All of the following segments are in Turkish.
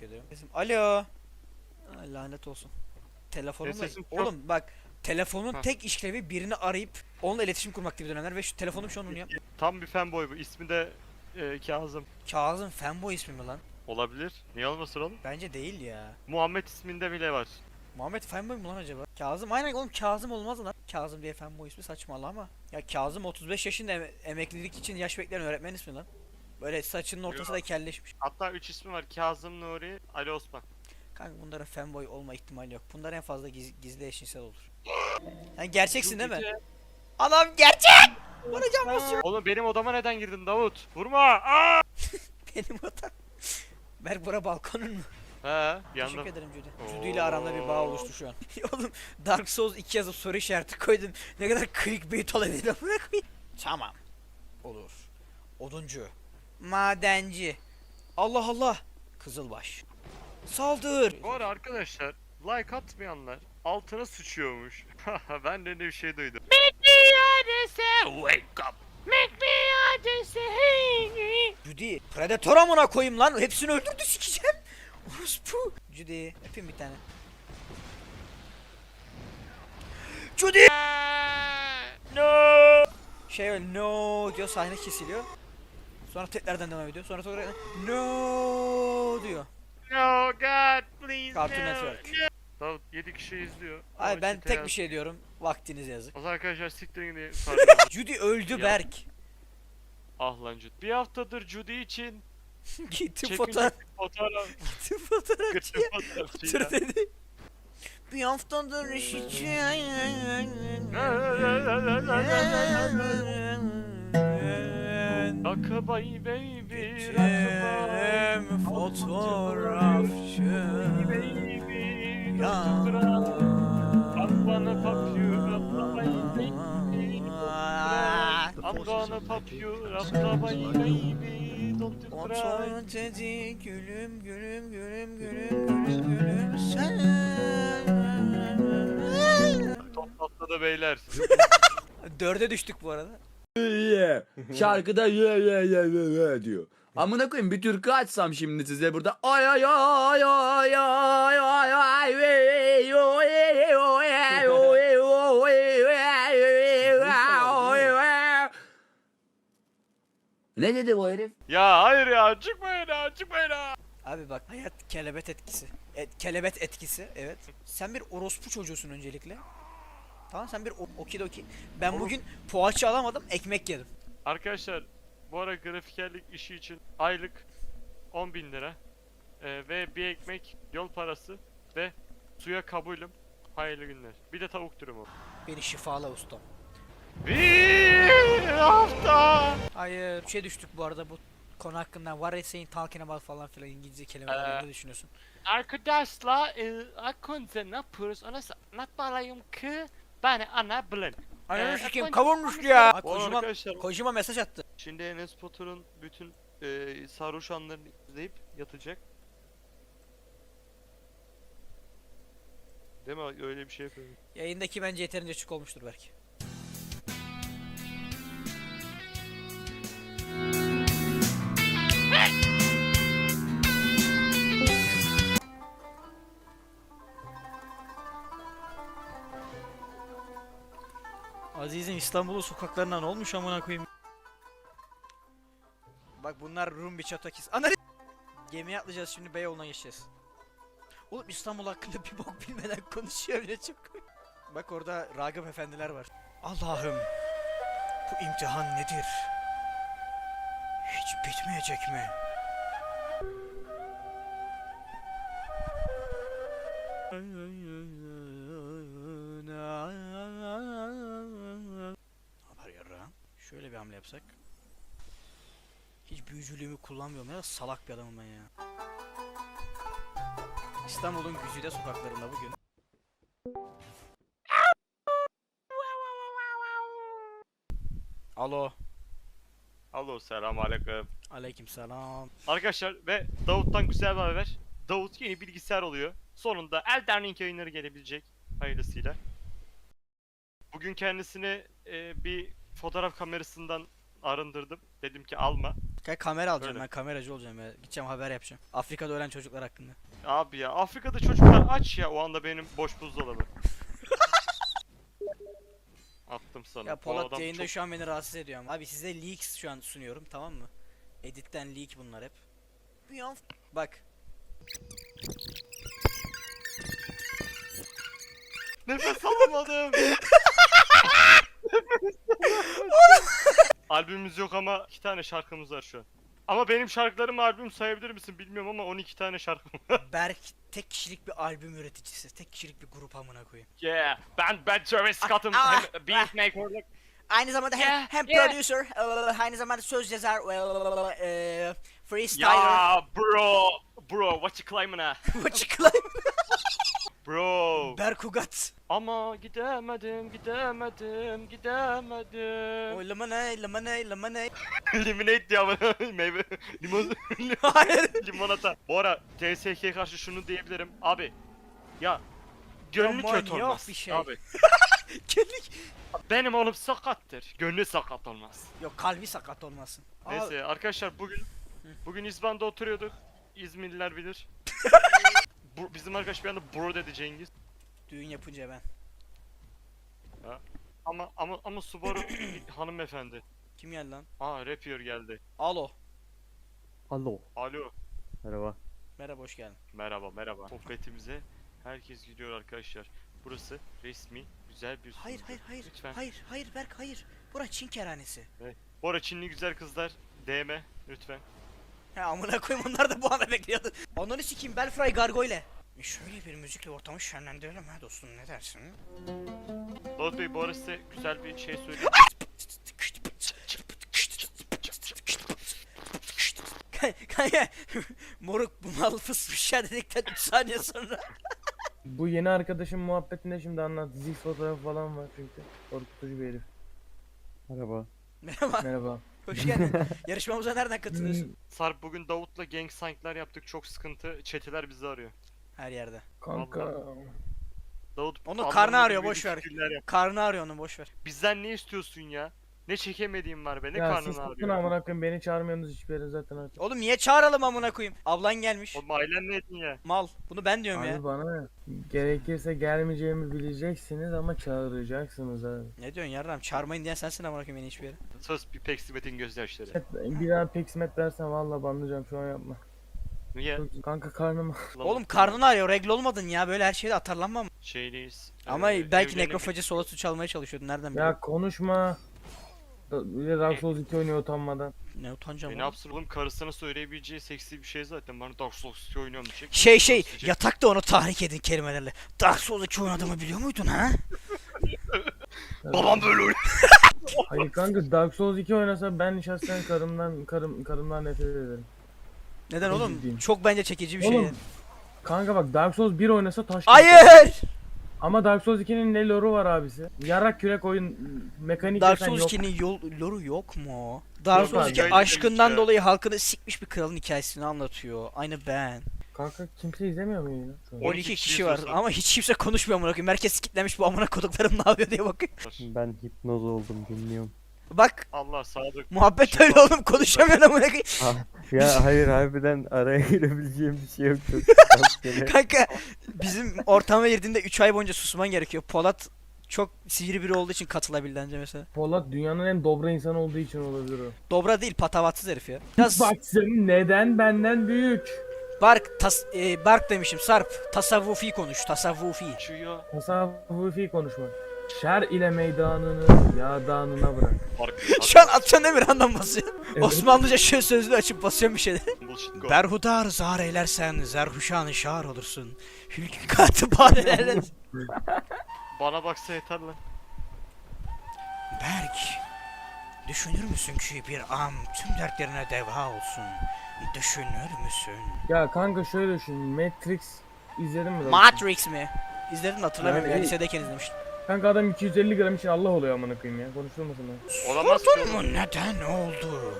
Teşekkür ederim. Alo. Ay, lanet olsun. Telefonumla... sesim çok- Oğlum bak telefonun Ha. tek işlevi birini arayıp onunla iletişim kurmak gibi dönemler ve şu telefonum şu an onu yap. Tam bir fanboy bu. İsmi de e, Kazım. Kazım fanboy ismi mi lan? Olabilir. Niye olmasın oğlum? Bence değil ya. Muhammed isminde bile var. Muhammed fanboy mu lan acaba? Kazım aynen oğlum Kazım olmaz lan. Kazım diye fanboy ismi saçmalı ama. Ya Kazım 35 yaşında em- emeklilik için yaş bekleyen öğretmen ismi lan. Böyle saçının ortası da kelleşmiş. Hatta 3 ismi var. Kazım Nuri, Ali Osman. Kanka bunlara fanboy olma ihtimali yok. Bunlar en fazla giz- gizli eşcinsel olur. Yani gerçeksin değil mi? Adam gerçek! Bana can basıyor. Oğlum benim odama neden girdin Davut? Vurma! Aa! Benim adam. Berk bura balkonun mu? He, Teşekkür yandım. ederim Judy. Judy ile aramda bir bağ oluştu şu an. Oğlum Dark Souls 2 yazıp soru işareti koydum. Ne kadar clickbait olabilir amına koyayım. Tamam. Olur. Oduncu. Madenci. Allah Allah. Kızılbaş. Saldır. Bu ara arkadaşlar like atmayanlar altına sıçıyormuş. ben de öyle bir şey duydum. Judy. Predator amına koyayım lan. Hepsini öldürdü sikeceğim. Orospu. Judy. Öpeyim bir tane. Judy. No. Şey öyle no diyor sahne kesiliyor. Sonra tekrardan devam ediyor. Sonra tekrar no diyor. No God please Cartoon no, Network. no. Davut 7 kişi izliyor. Ay ben tek bir şey diyorum. Vaktiniz yazık. O zaman arkadaşlar siktirin diye Judy öldü Ya. Berk. Ah lan Judy. Bir haftadır Judy için Gitti fotoğraf. fotoğraf. Gitti fotoğrafçıya. Otur dedi. Bir haftadır iş Rockabye baby, Gittim fotoğrafçı. baby. I'm gonna pop you, baby. I'm gonna pop you, rockabye baby, don't you cry. Otur dedi gülüm gülüm gülüm gülüm gülüm gülüm sen. Top patladı beyler. Dörde düştük bu arada. Şarkıda ye ye ye ye ye diyor. Amına koyayım bir türkü açsam şimdi size burada ay ay ay ay ay ay ay Ne dedi bu herif? Ya hayır ya, çıkmayın ha, çıkmayın ha. Abi bak hayat kelebet etkisi. Et, kelebet etkisi evet. Sen bir orospu çocuğusun öncelikle. Tamam sen bir okidoki. Ben bugün poğaça alamadım ekmek yedim. Arkadaşlar bu ara grafikerlik işi için aylık 10 bin lira Ee, ve bir ekmek yol parası ve suya kabulüm. Hayırlı günler. Bir de tavuk dürümü. Beni şifalı ustam. Bir hafta. Hayır şey düştük bu arada bu konu hakkında. What is saying talking about falan filan İngilizce kelimeler Ee, ne düşünüyorsun? Arkadaşlar e, akunze ne yapıyoruz ona anlatmalıyım ki beni anlayabilin. Ananı Ee, sikeyim kavurmuş ya. Arada Kojima, arkadaşlar Kojima mesaj attı. şimdi Enes Batur'un bütün e, sarhoş anlarını izleyip yatacak. Değil mi? Öyle bir şey yapıyorum. Yayındaki bence yeterince açık olmuştur belki. Aziz'in İstanbul'un sokaklarına ne olmuş amına koyayım? Bak bunlar Rum bir çatakis. Ananı Gemiye atlayacağız şimdi Beyoğlu'na geçeceğiz. Oğlum İstanbul hakkında bir bok bilmeden konuşuyor bile çok. Bak orada Ragıp efendiler var. Allah'ım bu imtihan nedir? Hiç bitmeyecek mi? Ne yapar yarrağım? Şöyle bir hamle yapsak. Hiç büyücülüğümü kullanmıyorum ya salak bir adamım ben ya. İstanbul'un güzide sokaklarında bugün. Alo. Alo selam aleyküm. Aleykümselam. Arkadaşlar ve Davut'tan güzel bir haber. Davut yeni bilgisayar oluyor. Sonunda Elden Ring yayınları gelebilecek. Hayırlısıyla. Bugün kendisini e, bir fotoğraf kamerasından arındırdım. Dedim ki alma. Kanka kamera alacağım Öyle. ben kameracı olacağım ya. Gideceğim haber yapacağım. Afrika'da ölen çocuklar hakkında. Abi ya Afrika'da çocuklar aç ya o anda benim boş buzdolabı. Attım sana. Ya Bu Polat adam yayında çok- şu an beni rahatsız ediyor ama. Abi size leaks şu an sunuyorum tamam mı? Editten leak bunlar hep. Bak. Nefes alamadım. Albümümüz yok ama iki tane şarkımız var şu an. Ama benim şarkılarımı albüm sayabilir misin bilmiyorum ama 12 tane şarkım var. Berk tek kişilik bir albüm üreticisi. Tek kişilik bir grup amına koyayım. yeah, ben ben Travis Scott'ım ah, hem beatmaker'lık. Aynı zamanda hem, Yeah, hem yeah. producer, eee, aynı zamanda söz yazar, eee, freestyler. Ya bro, bro what you claiming ha? What you claim? Bro. Berk Ugat. Ama gidemedim, gidemedim, gidemedim. O limone, limone, limone. Lemonade diye ama meyve, limon, Hayır. limonata. Bu ara TSK'ye karşı şunu diyebilirim. Abi, ya gönlü Ya kötü olmaz. bir şey. Abi, Kellik. benim oğlum sakattır. Gönlü sakat olmaz. Yok kalbi sakat olmasın. Neyse arkadaşlar bugün bugün İzban'da oturuyorduk. İzmirliler bilir. Bu, bizim arkadaş bir anda bro dedi Cengiz. düğün yapınca ben. Ama ama ama Subaru hanımefendi. Kim geldi lan? Aa Rapier geldi. Alo. Alo. Alo. Merhaba. Merhaba hoş geldin. Merhaba merhaba. Sohbetimize herkes gidiyor arkadaşlar. Burası resmi güzel bir Hayır sunucu. hayır hayır. Lütfen. Hayır hayır Berk hayır. Bura Çin kerhanesi. Bu ara Çinli güzel kızlar DM lütfen. Ha amına koyayım onlar da bu ana bekliyordu. Onları sikeyim Belfry Gargoyle. E şöyle bir müzikle ortamı şenlendirelim ha dostum ne dersin? Davut Bey bu ara size güzel bir şey söyleyeyim. Kanka moruk bu mal fısmış ya dedikten 3 saniye sonra. Bu yeni arkadaşın muhabbetinde şimdi anlat. Zil fotoğrafı falan var çünkü. Korkutucu bir herif. Merhaba. Merhaba Merhaba. Hoş geldin. Yarışmamıza nereden katılıyorsun? Sarp bugün Davut'la gang sign'lar yaptık çok sıkıntı. Çeteler bizi arıyor. Her yerde. Kanka. Davut Onu anlamlı karnı arıyor, gibi boş ver. Karnı arıyor onu boş ver. Bizden ne istiyorsun ya? Ne çekemediğim var be ne ya siz karnını tutun arıyor. amına koyayım beni çağırmıyorsunuz hiçbir yere zaten artık. Oğlum niye çağıralım amına koyayım? Ablan gelmiş. Oğlum ailen ne ettin ya? Mal. Bunu ben diyorum Abi ya. bana ne? Gerekirse gelmeyeceğimi bileceksiniz ama çağıracaksınız abi. Ne diyorsun yarram? Çağırmayın diyen sensin amına koyayım beni hiçbir yere. Söz bir peksimetin gözyaşları. Evet, bir daha peksimet dersen valla banlayacağım şu an yapma. Niye? Çok- Kanka karnım Oğlum karnını arıyor. Regl olmadın ya. Böyle her şeyde atarlanmam. Şeydeyiz. Ama eee, belki nekrofacı solası çalmaya çalışıyordun. Nereden biliyorsun? ya konuşma. Bir de Dark Souls 2 oynuyor utanmadan. Ne utanacağım E ne oğlum. yapsın oğlum karısına söyleyebileceği seksi bir şey zaten. Bana Dark Souls 2 oynuyorum diyecek. Şey şey Diyecek. yatakta onu tahrik edin kelimelerle. Dark Souls 2 oynadığımı biliyor muydun ha? Babam böyle oynuyor. Hayır kanka Dark Souls 2 oynasa ben şahsen karımdan karım karımdan nefret ederim. Neden oğlum? Çok bence çekici bir şey. Oğlum Kanka bak Dark Souls 1 oynasa taş gibi. Hayır! Ama Dark Souls 2'nin ne lore'u var abisi? Yarak kürek oyun mekanik Dark Souls yok. 2'nin yol, loru yok mu? Dark Yok Souls abi. 2 Öyle aşkından ya. dolayı halkını sikmiş bir kralın hikayesini anlatıyor. Aynı ben. Kanka kimse izlemiyor mu yayını? şu an? 12 12 kişi kişi var ama hiç kimse konuşmuyor amına koyayım. Herkes kitlemiş bu amına koduklarım ne yapıyor diye bakıyor. Ben hipnoz oldum dinliyorum. Bak Allah sadık. muhabbet öyle oğlum konuşamıyor amına koyayım. ya hayır harbiden araya girebileceğim bir şey yok. Çok rastgele. Kanka bizim ortama girdiğinde 3 ay boyunca susman gerekiyor. Polat çok sivri biri olduğu için katılabildi anca mesela. Polat dünyanın en dobra insanı olduğu için olabilir o. Dobra değil patavatsız herif ya. Biraz Bak senin neden benden büyük? Bark, tas, e, Bark demişim Sarp. Tasavvufi konuş tasavvufi. Uçuyor. Tasavvufi konuşma. Şer ile meydanını yağdanına bırak. Şu an mi random basıyor. Evet. Osmanlıca şöyle sözlü açıp basıyorum bir go. Berhudar zar eylersen zerhuşan şar olursun. Hülkü katı badelerle. Bana baksa yeter lan. Berk, düşünür müsün ki bir am tüm dertlerine deva olsun? Düşünür müsün? Ya kanka şöyle düşün. Matrix izledin mi? Matrix mi? İzledim de hatırlamıyorum Yani- ya lisedeyken izlemiştim. Kanka adam 250 gram için Allah oluyor amına koyayım ya. Konuşulmasın lan. Olamaz ki Sordun oğlum. mu neden oldu?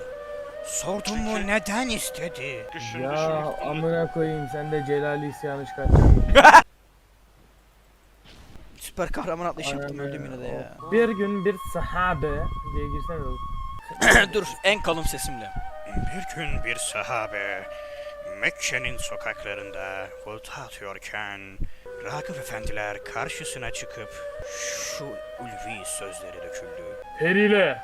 Sordun mu Çünkü- neden istedi? Düşün Ya düşün. amına koyayım sen de Celali isyanı çıkartacaksın. Süper kahraman atlayış yaptım Aynen öldüm yine de ya. Bir gün bir sahabe diye girsene oğlum. Dur en kalın sesimle. Bir gün bir sahabe Mekke'nin sokaklarında volta atıyorken Ragıp efendiler karşısına çıkıp şu ulvi sözleri döküldü. Perile.